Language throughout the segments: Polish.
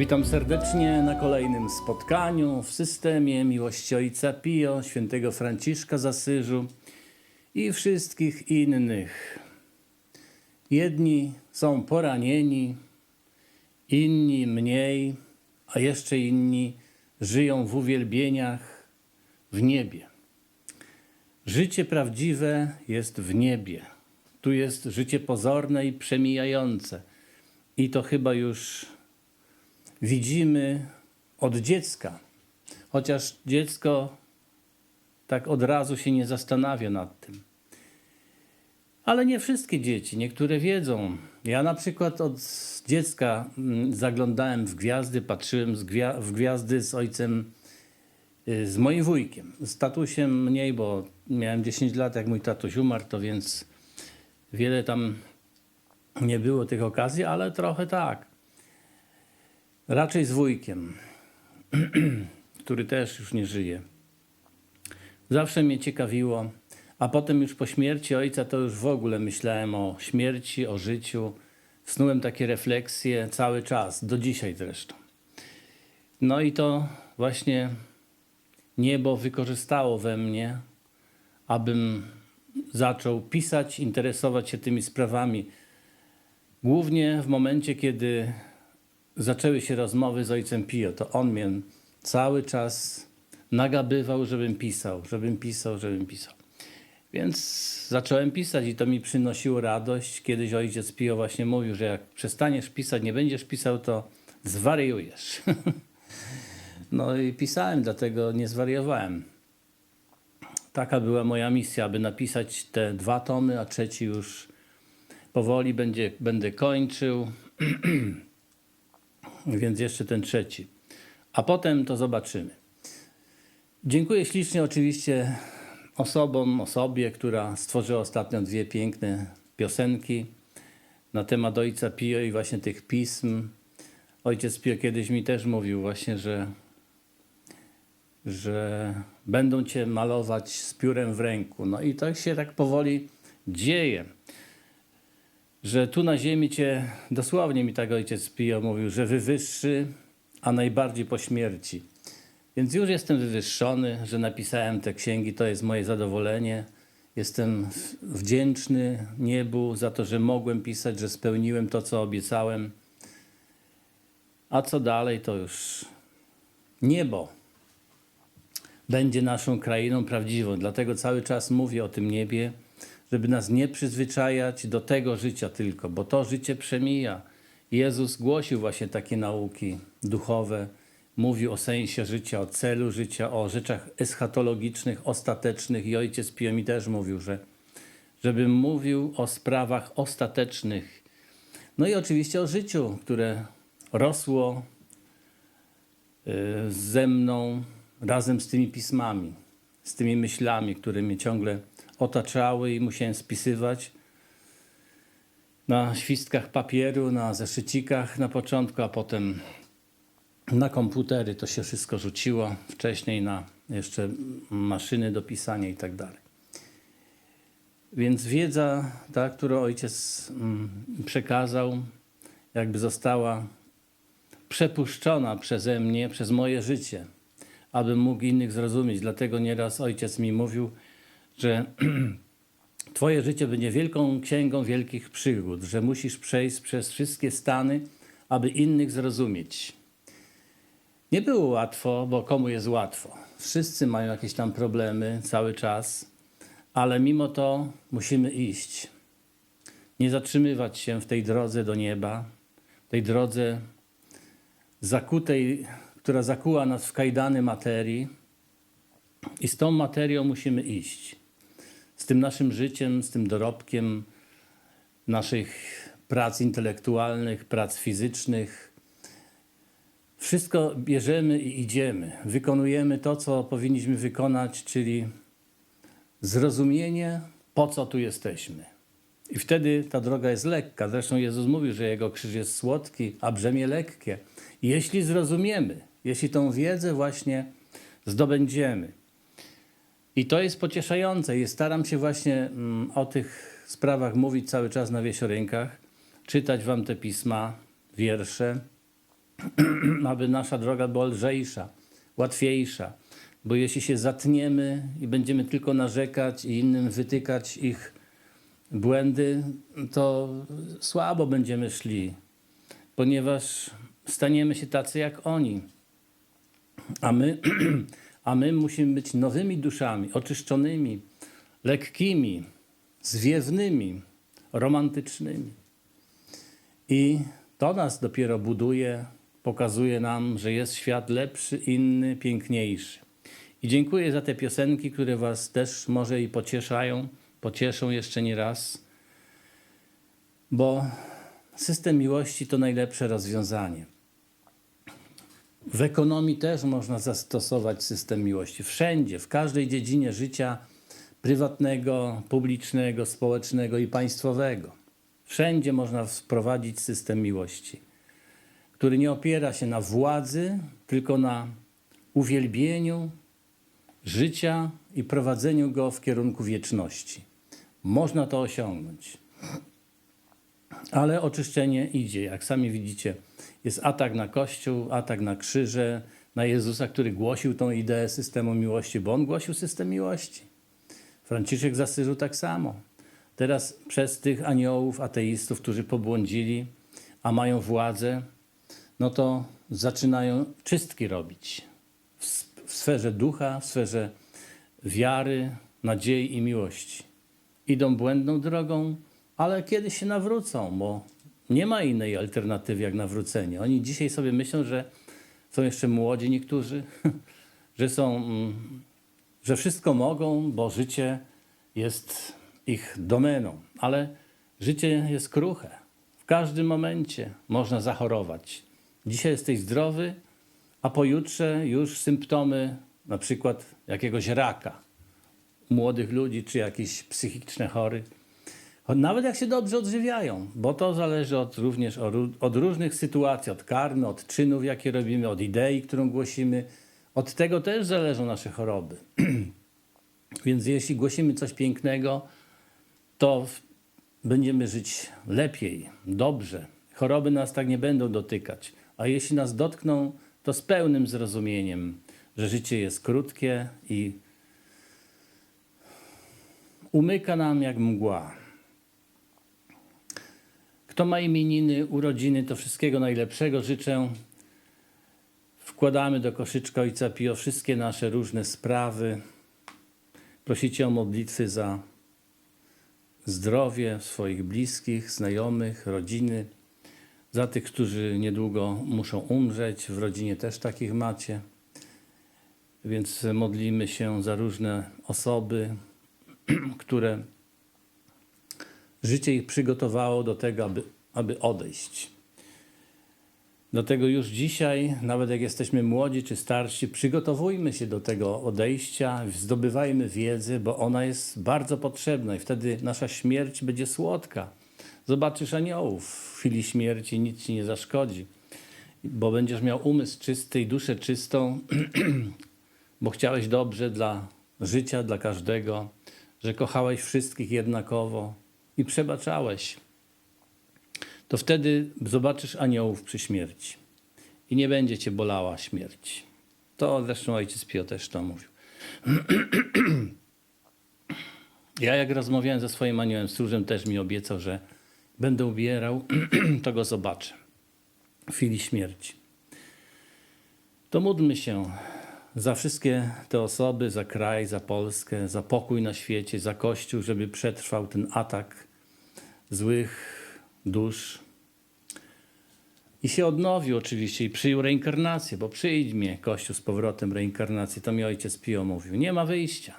Witam serdecznie na kolejnym spotkaniu w systemie miłości Ojca Pio, świętego Franciszka z Asyżu i wszystkich innych. Jedni są poranieni, inni mniej, a jeszcze inni żyją w uwielbieniach w niebie. Życie prawdziwe jest w niebie. Tu jest życie pozorne i przemijające. I to chyba już widzimy od dziecka. Chociaż dziecko tak od razu się nie zastanawia nad tym. Ale nie wszystkie dzieci, niektóre wiedzą. Ja na przykład od dziecka mm, zaglądałem w gwiazdy, patrzyłem w gwiazdy z ojcem, y, z moim wujkiem. Z tatusiem mniej, bo miałem 10 lat, jak mój tatuś umarł, to więc wiele tam nie było tych okazji, ale trochę tak. Raczej z wujkiem, który też już nie żyje. Zawsze mnie ciekawiło, a potem już po śmierci ojca to już w ogóle myślałem o śmierci, o życiu. Snułem takie refleksje cały czas, do dzisiaj zresztą. No i to właśnie niebo wykorzystało we mnie, abym zaczął pisać, interesować się tymi sprawami. Głównie w momencie, kiedy zaczęły się rozmowy z ojcem Pio, to on mnie cały czas nagabywał, żebym pisał, żebym pisał, żebym pisał. Więc zacząłem pisać i to mi przynosiło radość. Kiedyś ojciec Pio właśnie mówił, że jak przestaniesz pisać, nie będziesz pisał, to zwariujesz. No i pisałem, dlatego nie zwariowałem. Taka była moja misja, aby napisać te dwa tomy, a trzeci już powoli będzie, będę kończył. Więc jeszcze ten trzeci. A potem to zobaczymy. Dziękuję ślicznie oczywiście osobom, osobie, która stworzyła ostatnio dwie piękne piosenki na temat Ojca Pio i właśnie tych pism. Ojciec Pio kiedyś mi też mówił właśnie, że, że będą cię malować z piórem w ręku. No i to się tak powoli dzieje że tu na ziemi cię, dosłownie mi tak ojciec Pio mówił, że wywyższy, a najbardziej po śmierci. Więc już jestem wywyższony, że napisałem te księgi, to jest moje zadowolenie. Jestem wdzięczny niebu za to, że mogłem pisać, że spełniłem to, co obiecałem. A co dalej, to już niebo będzie naszą krainą prawdziwą. Dlatego cały czas mówię o tym niebie żeby nas nie przyzwyczajać do tego życia tylko, bo to życie przemija. Jezus głosił właśnie takie nauki duchowe, mówił o sensie życia, o celu życia, o rzeczach eschatologicznych, ostatecznych i ojciec Pio mi też mówił, że żebym mówił o sprawach ostatecznych. No i oczywiście o życiu, które rosło y, ze mną razem z tymi pismami, z tymi myślami, które mnie ciągle otaczały i musiałem spisywać na świstkach papieru, na zeszycikach na początku, a potem na komputery to się wszystko rzuciło, wcześniej na jeszcze maszyny do pisania i tak dalej. Więc wiedza, ta, którą ojciec mm, przekazał, jakby została przepuszczona przeze mnie, przez moje życie, aby mógł innych zrozumieć. Dlatego nieraz ojciec mi mówił, że Twoje życie będzie wielką księgą wielkich przygód, że musisz przejść przez wszystkie stany, aby innych zrozumieć. Nie było łatwo, bo komu jest łatwo? Wszyscy mają jakieś tam problemy cały czas, ale mimo to musimy iść. Nie zatrzymywać się w tej drodze do nieba, tej drodze zakutej, która zakuła nas w kajdany materii, i z tą materią musimy iść z tym naszym życiem, z tym dorobkiem naszych prac intelektualnych, prac fizycznych. Wszystko bierzemy i idziemy. Wykonujemy to, co powinniśmy wykonać, czyli zrozumienie, po co tu jesteśmy. I wtedy ta droga jest lekka. Zresztą Jezus mówił, że Jego krzyż jest słodki, a brzemię lekkie. Jeśli zrozumiemy, jeśli tą wiedzę właśnie zdobędziemy, i to jest pocieszające i staram się właśnie mm, o tych sprawach mówić cały czas na wiesiorękach, czytać wam te pisma, wiersze, aby nasza droga była lżejsza, łatwiejsza. Bo jeśli się zatniemy i będziemy tylko narzekać i innym wytykać ich błędy, to słabo będziemy szli, ponieważ staniemy się tacy jak oni. A my, a my musimy być nowymi duszami, oczyszczonymi, lekkimi, zwiewnymi, romantycznymi. I to nas dopiero buduje, pokazuje nam, że jest świat lepszy, inny, piękniejszy. I dziękuję za te piosenki, które Was też może i pocieszają, pocieszą jeszcze nie raz, bo system miłości to najlepsze rozwiązanie. W ekonomii też można zastosować system miłości. Wszędzie, w każdej dziedzinie życia prywatnego, publicznego, społecznego i państwowego. Wszędzie można wprowadzić system miłości, który nie opiera się na władzy, tylko na uwielbieniu życia i prowadzeniu go w kierunku wieczności. Można to osiągnąć. Ale oczyszczenie idzie, jak sami widzicie. Jest atak na Kościół, atak na krzyże, na Jezusa, który głosił tą ideę systemu miłości, bo on głosił system miłości. Franciszek z Asyżu tak samo. Teraz przez tych aniołów, ateistów, którzy pobłądzili, a mają władzę, no to zaczynają czystki robić w, sferze ducha, w sferze wiary, nadziei i miłości. Idą błędną drogą, ale kiedyś się nawrócą, bo nie ma innej alternatywy jak nawrócenie. Oni dzisiaj sobie myślą, że są jeszcze młodzi niektórzy, że są, mm, że wszystko mogą, bo życie jest ich domeną. Ale życie jest kruche. W każdym momencie można zachorować. Dzisiaj jesteś zdrowy, a pojutrze już symptomy na przykład jakiegoś raka młodych ludzi, czy jakieś psychiczne chory. Nawet jak się dobrze odżywiają, bo to zależy od, również od, od różnych sytuacji, od karmy, od czynów, jakie robimy, od idei, którą głosimy. Od tego też zależą nasze choroby. Więc jeśli głosimy coś pięknego, to będziemy żyć lepiej, dobrze. Choroby nas tak nie będą dotykać. A jeśli nas dotkną, to z pełnym zrozumieniem, że życie jest krótkie i umyka nam jak mgła. Kto ma imieniny, urodziny, to wszystkiego najlepszego życzę. Wkładamy do koszyczka Ojca Pio wszystkie nasze różne sprawy. Prosicie o modlitwy za zdrowie swoich bliskich, znajomych, rodziny, za tych, którzy niedługo muszą umrzeć. W rodzinie też takich macie. Więc modlimy się za różne osoby, które życie ich przygotowało do tego, aby, aby odejść. Dlatego już dzisiaj, nawet jak jesteśmy młodzi czy starsi, przygotowujmy się do tego odejścia, zdobywajmy wiedzę, bo ona jest bardzo potrzebna i wtedy nasza śmierć będzie słodka. Zobaczysz aniołów w chwili śmierci, nic ci nie zaszkodzi, bo będziesz miał umysł czysty i duszę czystą, bo chciałeś dobrze dla życia, dla każdego, że kochałeś wszystkich jednakowo i przebaczałeś to wtedy zobaczysz aniołów przy śmierci i nie będzie cię bolała śmierć. To zresztą ojciec Pio też to mówił. Ja jak rozmawiałem ze swoim aniołem stróżem, też mi obiecał, że będę ubierał, to go zobaczę w chwili śmierci. To módlmy się za wszystkie te osoby, za kraj, za Polskę, za pokój na świecie, za Kościół, żeby przetrwał ten atak złych dusz. I się odnowił oczywiście i przyjął reinkarnację, bo przyjdźmie Kościół z powrotem reinkarnacji. To mi ojciec Pio mówił. Nie ma wyjścia.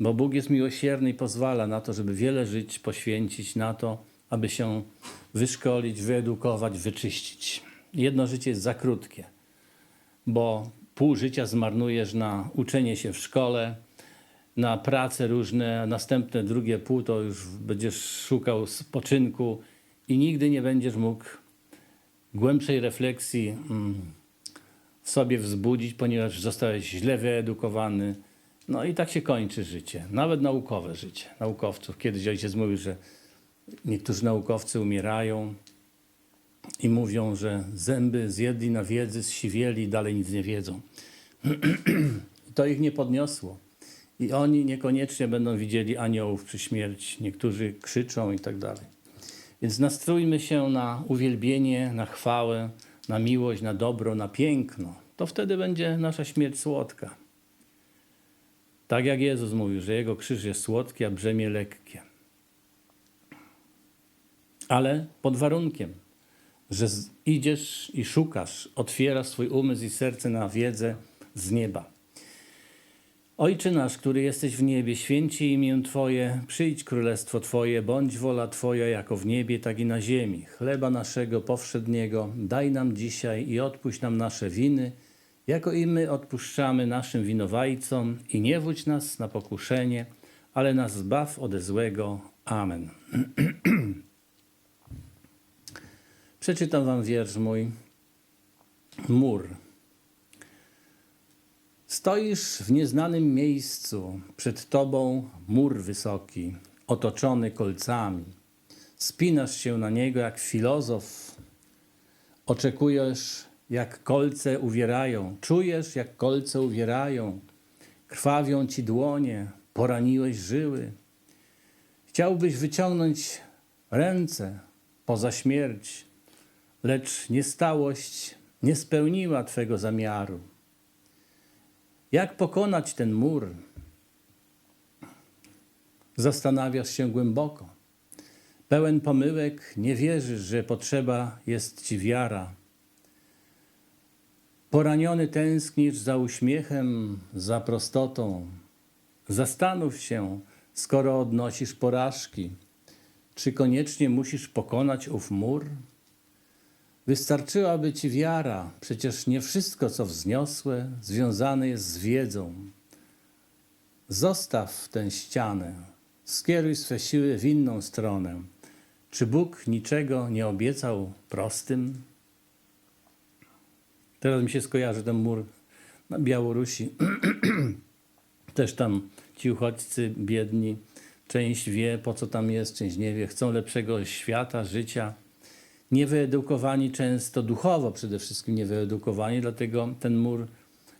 Bo Bóg jest miłosierny i pozwala na to, żeby wiele żyć poświęcić na to, aby się wyszkolić, wyedukować, wyczyścić. Jedno życie jest za krótkie, bo pół życia zmarnujesz na uczenie się w szkole, na prace różne, a następne drugie pół to już będziesz szukał spoczynku i nigdy nie będziesz mógł głębszej refleksji mm, w sobie wzbudzić, ponieważ zostałeś źle wyedukowany. No i tak się kończy życie, nawet naukowe życie naukowców. Kiedyś ojciec mówił, że niektórzy naukowcy umierają i mówią, że zęby zjedli na wiedzy, zsiwieli dalej nic nie wiedzą. to ich nie podniosło. I oni niekoniecznie będą widzieli aniołów przy śmierci. Niektórzy krzyczą i tak dalej. Więc nastrójmy się na uwielbienie, na chwałę, na miłość, na dobro, na piękno. To wtedy będzie nasza śmierć słodka. Tak jak Jezus mówił, że Jego krzyż jest słodki, a brzemię lekkie. Ale pod warunkiem, że idziesz i szukasz, otwierasz swój umysł i serce na wiedzę z nieba. Ojcze nasz, który jesteś w niebie, święci imię Twoje, przyjdź królestwo Twoje, bądź wola Twoja jako w niebie, tak i na ziemi. Chleba naszego powszedniego daj nam dzisiaj i odpuść nam nasze winy, jako i my odpuszczamy naszym winowajcom i nie wódź nas na pokuszenie, ale nas zbaw ode złego. Amen. Przeczytam wam wiersz mój. Mur. Stoisz w nieznanym miejscu, przed tobą mur wysoki, otoczony kolcami. Spinasz się na niego jak filozof. Oczekujesz, jak kolce uwierają, czujesz, jak kolce uwierają. Krwawią ci dłonie, poraniłeś żyły. Chciałbyś wyciągnąć ręce poza śmierć, lecz niestałość nie spełniła twego zamiaru. Jak pokonać ten mur? Zastanawiasz się głęboko. Pełen pomyłek, nie wierzysz, że potrzeba jest ci wiara. Poraniony tęsknisz za uśmiechem, za prostotą. Zastanów się, skoro odnosisz porażki, czy koniecznie musisz pokonać ów mur? Wystarczyłaby ci wiara, przecież nie wszystko, co wzniosłe, związane jest z wiedzą. Zostaw tę ścianę, skieruj swe siły w inną stronę. Czy Bóg niczego nie obiecał prostym? Teraz mi się skojarzy ten mur na Białorusi. Też tam ci uchodźcy biedni, część wie, po co tam jest, część nie wie, chcą lepszego świata, życia niewyedukowani często duchowo przede wszystkim niewyedukowani, dlatego ten mur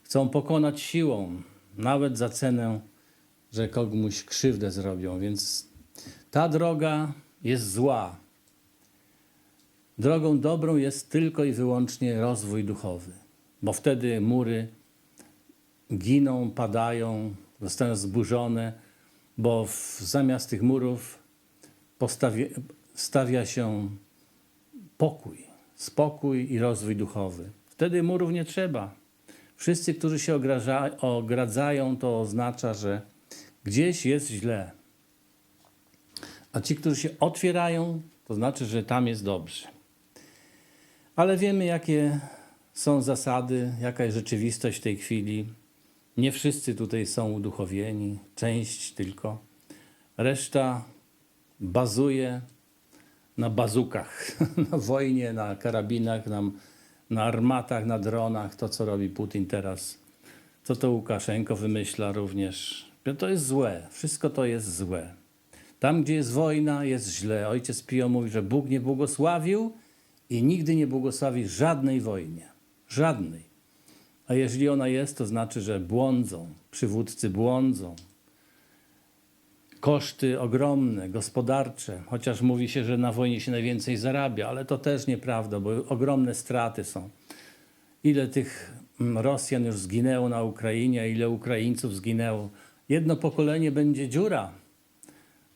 chcą pokonać siłą, nawet za cenę, że komuś krzywdę zrobią. Więc ta droga jest zła. Drogą dobrą jest tylko i wyłącznie rozwój duchowy, bo wtedy mury giną, padają, zostają zburzone, bo w, zamiast tych murów postawi, stawia się pokój, spokój i rozwój duchowy. Wtedy murów nie trzeba. Wszyscy, którzy się ogradzają, to oznacza, że gdzieś jest źle. A ci, którzy się otwierają, to znaczy, że tam jest dobrze. Ale wiemy, jakie są zasady, jaka jest rzeczywistość w tej chwili. Nie wszyscy tutaj są uduchowieni, część tylko. Reszta bazuje na bazukach, na wojnie, na karabinach, na, na armatach, na dronach, to co robi Putin teraz, co to Łukaszenko wymyśla również. To jest złe, wszystko to jest złe. Tam, gdzie jest wojna, jest źle. Ojciec Pio mówi, że Bóg nie błogosławił i nigdy nie błogosławi żadnej wojnie. Żadnej. A jeżeli ona jest, to znaczy, że błądzą, przywódcy błądzą, koszty ogromne, gospodarcze, chociaż mówi się, że na wojnie się najwięcej zarabia, ale to też nieprawda, bo ogromne straty są. Ile tych mm, Rosjan już zginęło na Ukrainie, ile Ukraińców zginęło. Jedno pokolenie będzie dziura,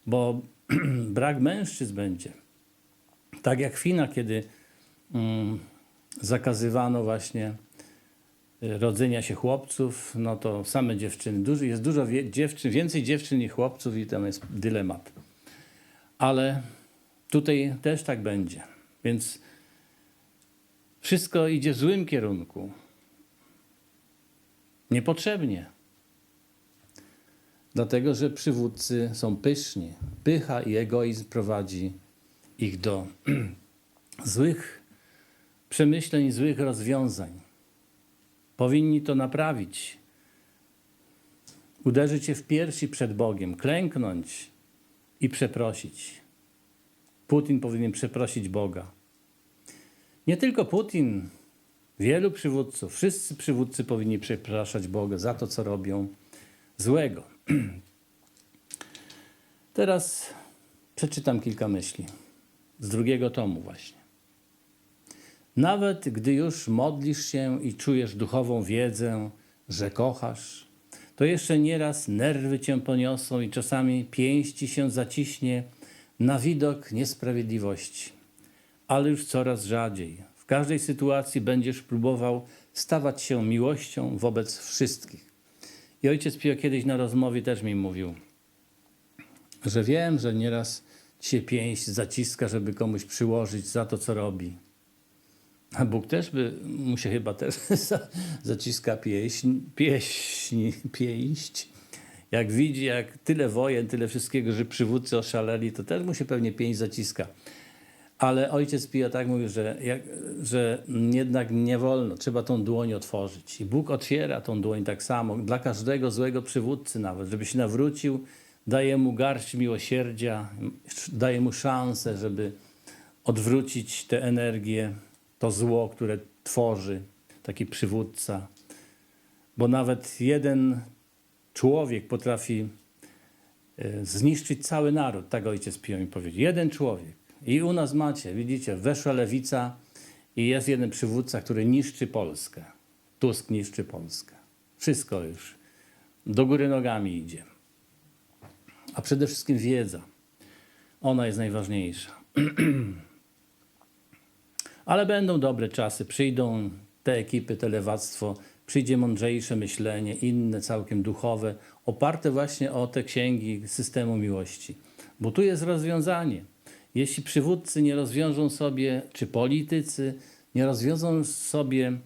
bo brak mężczyzn będzie. Tak jak w kiedy mm, zakazywano właśnie rodzenia się chłopców, no to same dziewczyny. Dużo, jest dużo wie, dziewczyn, więcej dziewczyn niż chłopców i tam jest dylemat. Ale tutaj też tak będzie. Więc wszystko idzie w złym kierunku. Niepotrzebnie. Dlatego, że przywódcy są pyszni. Pycha i egoizm prowadzi ich do złych przemyśleń, złych rozwiązań. Powinni to naprawić. Uderzyć się w piersi przed Bogiem, klęknąć i przeprosić. Putin powinien przeprosić Boga. Nie tylko Putin, wielu przywódców, wszyscy przywódcy powinni przepraszać Boga za to, co robią złego. Teraz przeczytam kilka myśli z drugiego tomu właśnie. Nawet gdy już modlisz się i czujesz duchową wiedzę, że kochasz, to jeszcze nieraz nerwy cię poniosą i czasami pięści się zaciśnie na widok niesprawiedliwości. Ale już coraz rzadziej. W każdej sytuacji będziesz próbował stawać się miłością wobec wszystkich. I ojciec Pio kiedyś na rozmowie też mi mówił, że wiem, że nieraz ci się pięść zaciska, żeby komuś przyłożyć za to, co robi. A Bóg też by mu się chyba też za- zaciska pieśń, pieśń, pięść. Jak widzi, jak tyle wojen, tyle wszystkiego, że przywódcy oszaleli, to też mu się pewnie pięść zaciska. Ale ojciec Pio tak mówił, że, jak, że jednak nie wolno, trzeba tą dłoń otworzyć. I Bóg otwiera tą dłoń tak samo, dla każdego złego przywódcy nawet, żeby się nawrócił, daje mu garść miłosierdzia, daje mu szansę, żeby odwrócić tę energię, to zło, które tworzy taki przywódca. Bo nawet jeden człowiek potrafi e, zniszczyć cały naród, tak ojciec Pio mi powiedział. Jeden człowiek. I u nas macie, widzicie, weszła lewica i jest jeden przywódca, który niszczy Polskę. Tusk niszczy Polskę. Wszystko już do góry nogami idzie. A przede wszystkim wiedza. Ona jest najważniejsza. Ale będą dobre czasy, przyjdą te ekipy, te lewactwo, przyjdzie mądrzejsze myślenie, inne całkiem duchowe, oparte właśnie o te księgi systemu miłości. Bo tu jest rozwiązanie. Jeśli przywódcy nie rozwiążą sobie, czy politycy nie rozwiążą sobie,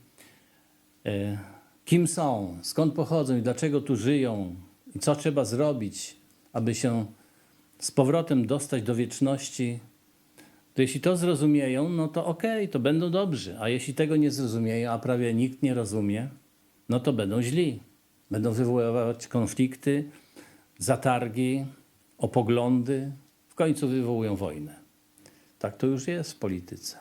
e, kim są, skąd pochodzą i dlaczego tu żyją, i co trzeba zrobić, aby się z powrotem dostać do wieczności, to jeśli to zrozumieją, no to okej, to będą dobrzy. A jeśli tego nie zrozumieją, a prawie nikt nie rozumie, no to będą źli. Będą wywoływać konflikty, zatargi, o poglądy, w końcu wywołują wojnę. Tak to już jest w polityce.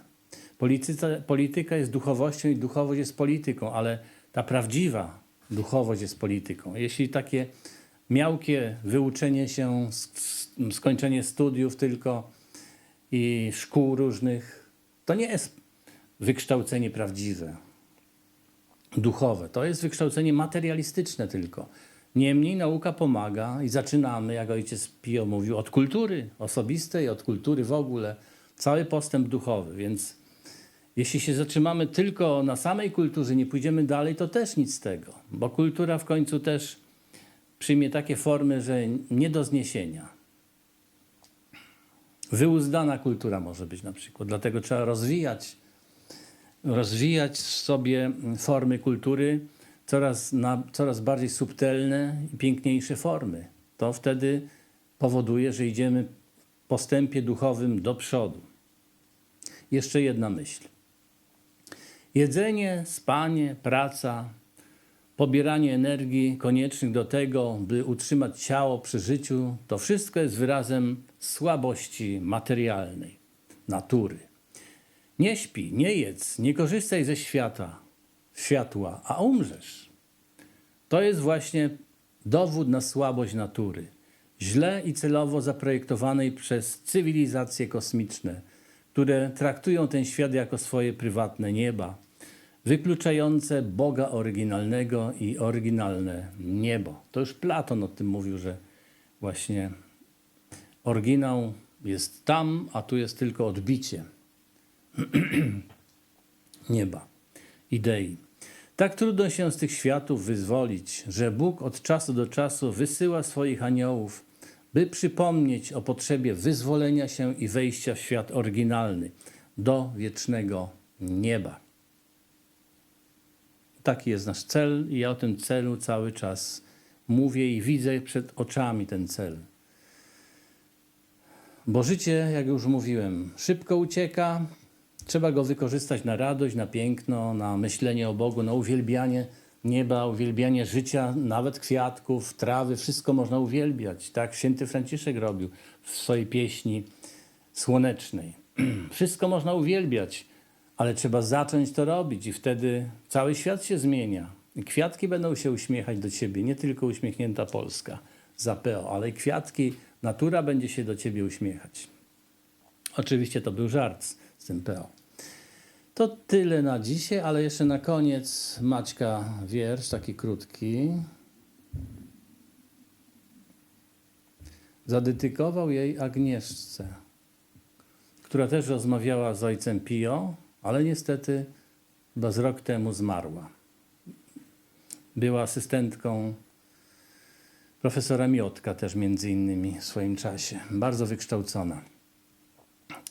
Polityka jest duchowością i duchowość jest polityką, ale ta prawdziwa duchowość jest polityką. Jeśli takie miałkie wyuczenie się, sk- skończenie studiów tylko i szkół różnych, to nie jest wykształcenie prawdziwe, duchowe. To jest wykształcenie materialistyczne tylko. Niemniej nauka pomaga i zaczynamy, jak ojciec Pio mówił, od kultury osobistej, od kultury w ogóle. Cały postęp duchowy, więc jeśli się zatrzymamy tylko na samej kulturze, nie pójdziemy dalej, to też nic z tego, bo kultura w końcu też przyjmie takie formy, że nie do zniesienia. Wyuzdana kultura może być na przykład, dlatego trzeba rozwijać, rozwijać sobie formy kultury, coraz, na, coraz bardziej subtelne i piękniejsze formy. To wtedy powoduje, że idziemy w postępie duchowym do przodu. Jeszcze jedna myśl. Jedzenie, spanie, praca, pobieranie energii koniecznych do tego, by utrzymać ciało przy życiu, to wszystko jest wyrazem słabości materialnej, natury. Nie śpi, nie jedz, nie korzystaj ze świata, światła, a umrzesz. To jest właśnie dowód na słabość natury, źle i celowo zaprojektowanej przez cywilizacje kosmiczne, które traktują ten świat jako swoje prywatne nieba, wykluczające Boga oryginalnego i oryginalne niebo. To już Platon o tym mówił, że właśnie oryginał jest tam, a tu jest tylko odbicie nieba, idei. Tak trudno się z tych światów wyzwolić, że Bóg od czasu do czasu wysyła swoich aniołów, by przypomnieć o potrzebie wyzwolenia się i wejścia w świat oryginalny, do wiecznego nieba. Taki jest nasz cel i ja o tym celu cały czas mówię i widzę przed oczami ten cel. Bo życie, jak już mówiłem, szybko ucieka. Trzeba go wykorzystać na radość, na piękno, na myślenie o Bogu, na uwielbianie nieba, uwielbianie życia, nawet kwiatków, trawy, wszystko można uwielbiać. Tak święty Franciszek robił w swojej pieśni słonecznej. Wszystko można uwielbiać. Ale trzeba zacząć to robić i wtedy cały świat się zmienia. Kwiatki będą się uśmiechać do ciebie, nie tylko uśmiechnięta Polska za PO, ale i kwiatki, natura będzie się do ciebie uśmiechać. Oczywiście to był żart z, tym PO. To tyle na dzisiaj, ale jeszcze na koniec Maćka wiersz, taki krótki. Zadedykował jej Agnieszce, która też rozmawiała z ojcem Pio, ale niestety chyba z rok temu zmarła. Była asystentką profesora Miotka też między innymi w swoim czasie. Bardzo wykształcona.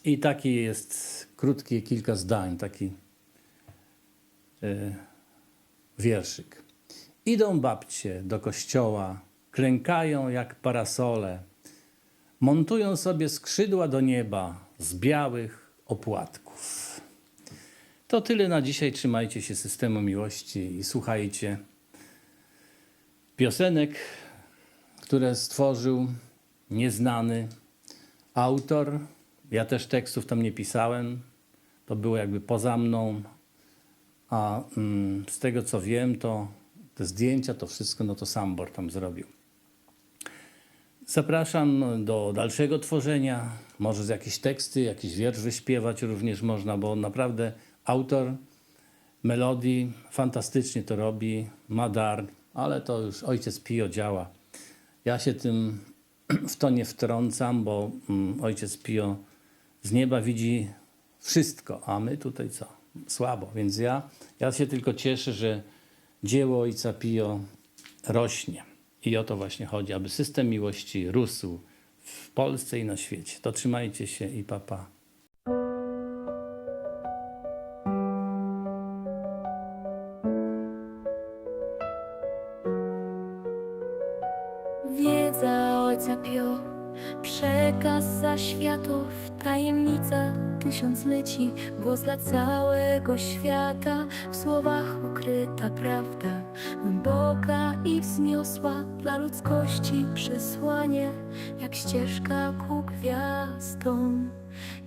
I taki jest krótki, kilka zdań, taki e, wierszyk. Idą babcie do kościoła, klękają jak parasole, montują sobie skrzydła do nieba z białych opłatków. To tyle na dzisiaj. Trzymajcie się systemu miłości i słuchajcie piosenek, które stworzył nieznany autor. Ja też tekstów tam nie pisałem. To było jakby poza mną. A mm, z tego co wiem, to te zdjęcia, to wszystko, no to Sambor tam zrobił. Zapraszam do dalszego tworzenia. Może z jakieś teksty, jakiś wiersz wyśpiewać również można, bo naprawdę autor melodii fantastycznie to robi, ma dar, ale to już ojciec Pio działa. Ja się tym w to nie wtrącam, bo mm, ojciec Pio z nieba widzi wszystko, a my tutaj co? Słabo. Więc ja, ja się tylko cieszę, że dzieło ojca Pio rośnie. I o to właśnie chodzi, aby system miłości rósł w Polsce i na świecie. To trzymajcie się i papa. Pa. Tysiącleci, głos dla całego świata, w słowach ukryta prawda, głęboka i wzniosła dla ludzkości przesłanie, jak ścieżka ku gwiazdom.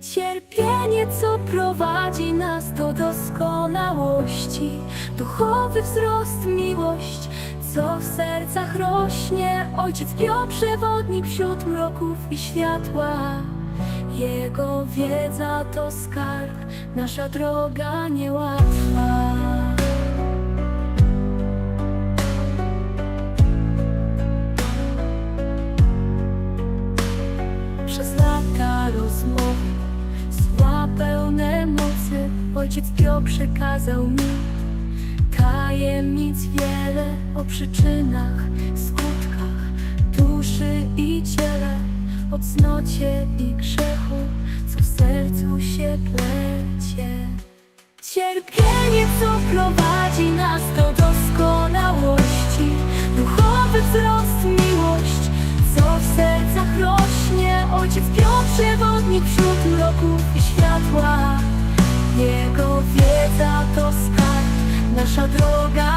Cierpienie, co prowadzi nas do doskonałości, duchowy wzrost, miłość, co w sercach rośnie. Ojciec Pio, przewodnik wśród mroków i światła. Jego wiedza to skarb, nasza droga niełatwa. Przez lata rozmowy, słowa pełne mocy, ojciec Pio przekazał mi tajemnic wiele o przyczynach, skutkach duszy i ciele, o cnocie i grzechu, sercu się plecie. Cierpienie, co prowadzi nas do doskonałości, duchowy wzrost, miłość, co w sercach rośnie. Ojciec Pio, przewodnik wśród mroków i światła. Jego wiedza to skarb, nasza droga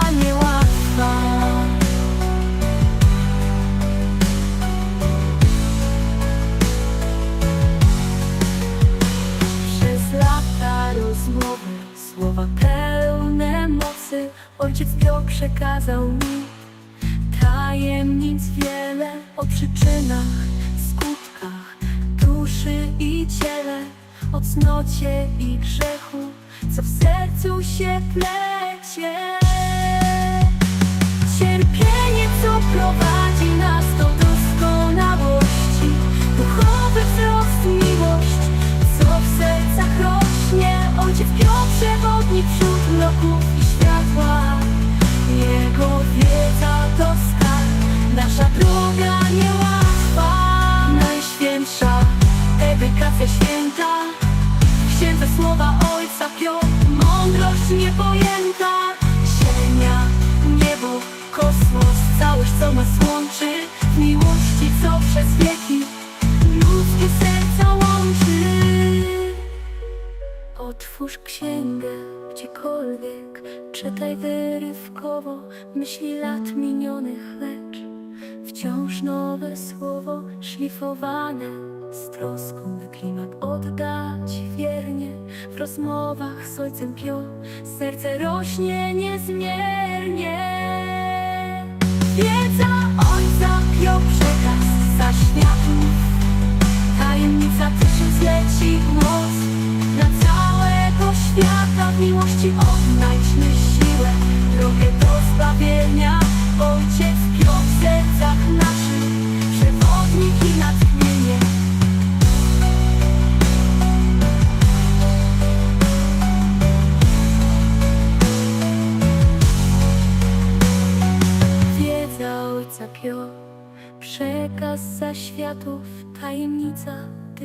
przekazał mi tajemnic wiele o przyczynach, skutkach duszy i ciele, o cnocie i grzechu, co w sercu się plecie. Cierpienie, co prowadzi nas do doskonałości, duchowy wzrost, miłość, co w sercach rośnie. Ojciec Pio, przewodnik wśród mroków myśli lat minionych, lecz wciąż nowe słowo szlifowane z troską by klimat oddać wiernie w rozmowach z ojcem Pio serce rośnie niezmiernie. Wiedza ojca Pio przekaz za światów,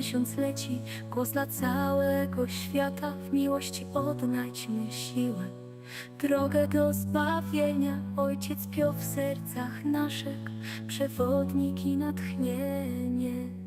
tysiącleci, głos dla całego świata, w miłości odnajdźmy siłę. Drogę do zbawienia, ojciec Pio w sercach naszych, przewodnik i natchnienie.